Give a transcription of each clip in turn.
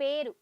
పేరు.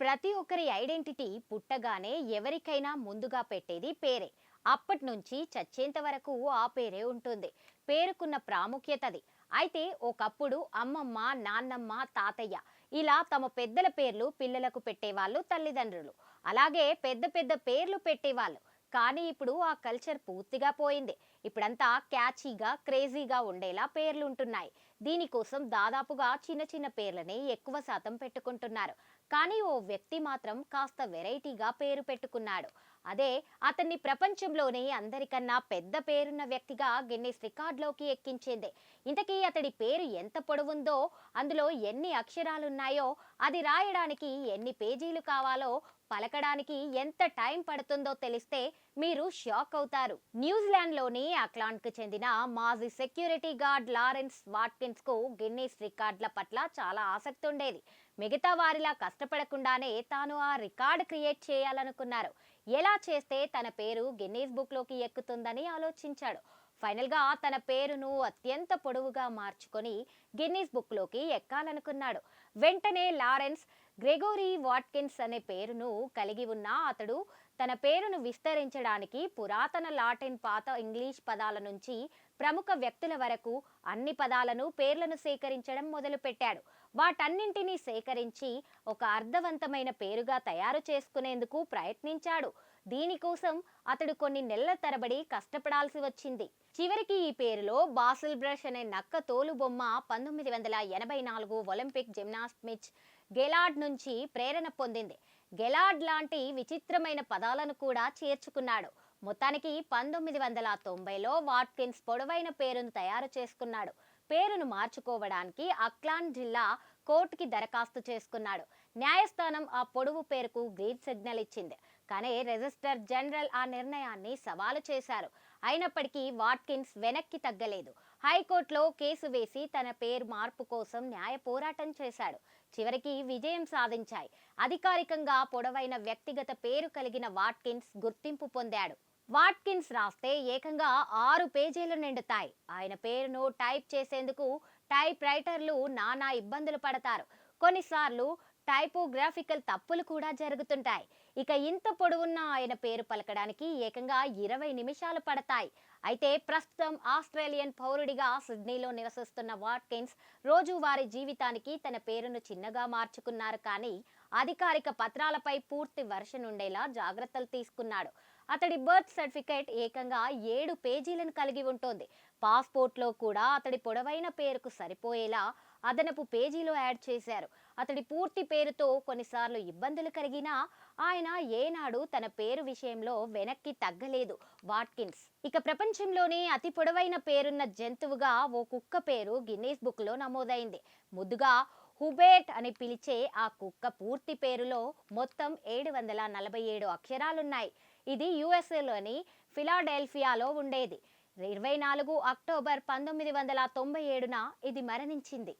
ప్రతి ఒక్కరి ఐడెంటిటీ పుట్టగానే ఎవరికైనా ముందుగా పెట్టేది పేరే. అప్పటి నుంచి చచ్చేంత వరకు ఆ పేరే ఉంటుంది. పేరుకున్న ప్రాముఖ్యతది అయితే ఒకప్పుడు అమ్మమ్మ నాన్నమ్మ తాతయ్య ఇలా తమ పెద్దల పేర్లు పిల్లలకు పెట్టేవాళ్ళు తల్లిదండ్రులు. అలాగే పెద్ద పెద్ద పేర్లు పెట్టేవాళ్ళు. కానీ ఇప్పుడు ఆ కల్చర్ పూర్తిగా పోయింది. ఇప్పుడంతా క్యాచీగా క్రేజీగా ఉండేలా పేర్లుంటున్నాయి. దీనికోసం దాదాపుగా చిన్న చిన్న పేర్లనే ఎక్కువ శాతం పెట్టుకుంటున్నారు. కానీ ఓ వ్యక్తి మాత్రం కాస్త వెరైటీగా పేరు పెట్టుకున్నాడు. అదే అతన్ని ప్రపంచంలోనే అందరికన్నా పెద్ద పేరున్న వ్యక్తిగా గిన్నెస్ రికార్డులోకి ఎక్కించింది. ఇంతకీ అతడి పేరు ఎంత పొడవుందో అందులో ఎన్ని అక్షరాలున్నాయో అది రాయడానికి ఎన్ని పేజీలు కావాలో పలకడానికి ఎంత టైం పడుతుందో తెలిస్తే మీరు షాక్ అవుతారు. న్యూజిలాండ్లోని అక్లాండ్కు చెందిన మాజీ సెక్యూరిటీ గార్డ్ లారెన్స్ వాట్కిన్స్కు గిన్నీస్ రికార్డుల పట్ల చాలా ఆసక్తి ఉండేది. మిగతా వారిలా కష్టపడకుండానే తాను ఆ రికార్డ్ క్రియేట్ చేయాలనుకున్నారు. ఎలా చేస్తే తన పేరు గిన్నీస్ బుక్లోకి ఎక్కుతుందని ఆలోచించాడు. ఫైనల్గా తన పేరును అత్యంత పొడవుగా మార్చుకొని గిన్నీస్ బుక్లోకి ఎక్కాలనుకున్నాడు. వెంటనే లారెన్స్ గ్రెగోరీ వాట్కిన్స్ అనే పేరును కలిగి ఉన్న అతడు తన పేరును విస్తరించడానికి పురాతన లాటిన్ పాత ఇంగ్లీష్ పదాల నుంచి ప్రముఖ వ్యక్తుల వరకు అన్ని పదాలను పేర్లను సేకరించడం మొదలుపెట్టాడు. వాటన్నింటినీ సేకరించి ఒక అర్థవంతమైన పేరుగా తయారు చేసుకునేందుకు ప్రయత్నించాడు. దీనికోసం అతడు కొన్ని నెలల తరబడి కష్టపడాల్సి వచ్చింది. చివరికి ఈ పేరులో బాసిల్ బ్రష్ అనే నక్క తోలు బొమ్మ పంతొమ్మిది వందల ఎనభై నాలుగు ఒలింపిక్ జిమ్నాస్మిచ్ గెలాడ్ నుంచి ప్రేరణ పొందింది. గెలాడ్ లాంటి విచిత్రమైన పదాలను కూడా చేర్చుకున్నాడు. మొత్తానికి పంతొమ్మిది వందల తొంభైలో వాట్కిన్స్ పొడవైన పేరును తయారు చేసుకున్నాడు. పేరును మార్చుకోవడానికి అక్లాండ్ జిల్లా కోర్టుకి దరఖాస్తు చేసుకున్నాడు. న్యాయస్థానం ఆ పొడవు పేరుకు గ్రీన్ సిగ్నల్ ఇచ్చింది. కానీ రిజిస్టర్ జనరల్ ఆ నిర్ణయాన్ని సవాలు చేశారు. అయినప్పటికీ వాట్కిన్స్ వెనక్కి తగ్గలేదు. హైకోర్టులో కేసు వేసి తన పేరు మార్పు కోసం న్యాయ పోరాటం చేశాడు. చివరికి విజయం సాధించాయి. అధికారికంగా పొడవైన వ్యక్తిగత పేరు కలిగిన వాట్కిన్స్ గుర్తింపు పొందాడు. వాట్కిన్స్ రాస్తే ఏకంగా ఆరు పేజీలు నిండుతాయి. ఆయన పేరును టైప్ చేసేందుకు టైప్ రైటర్లు నానా ఇబ్బందులు పడతారు. కొన్నిసార్లు టైపోగ్రాఫికల్ తప్పులు కూడా జరుగుతుంటాయి. ఇక ఇంత పొడవున్న ఆయన పేరు పలకడానికి ఏకంగా ఇరవై నిమిషాలు పడతాయి. అయితే ప్రస్తుతం ఆస్ట్రేలియన్ పౌరుడిగా సిడ్నీలో నివసిస్తున్న వాట్కిన్స్ రోజువారీ జీవితానికి తన పేరును చిన్నగా మార్చుకున్నారు కానీ అధికారిక పత్రాలపై పూర్తి వర్షన్ ఉండేలా జాగ్రత్తలు తీసుకున్నాడు. అతడి బర్త్ సర్టిఫికేట్ ఏకంగా ఏడు పేజీలను కలిగి ఉంటుంది. పాస్పోర్ట్లో కూడా అతడి పొడవైన పేరుకు సరిపోయేలా అదనపు పేజీలో యాడ్ చేశారు. అతడి పూర్తి పేరుతో కొన్నిసార్లు ఇబ్బందులు కలిగినా ఆయన ఏనాడు తన పేరు విషయంలో వెనక్కి తగ్గలేదు. వాట్కిన్స్ ఇక ప్రపంచంలోనే అతి పొడవైన పేరున్న జంతువుగా ఓ కుక్క పేరు గిన్నీస్ బుక్లో నమోదైంది. ముద్దుగా హుబేట్ అని పిలిచే ఆ కుక్క పూర్తి పేరులో మొత్తం ఏడు వందల నలభై ఏడు అక్షరాలున్నాయి. ఇది యుఎస్ఏలోని ఫిలాడెల్ఫియాలో ఉండేది. ఇరవై నాలుగు అక్టోబర్ పంతొమ్మిది వందల తొంభై ఏడున ఇది మరణించింది.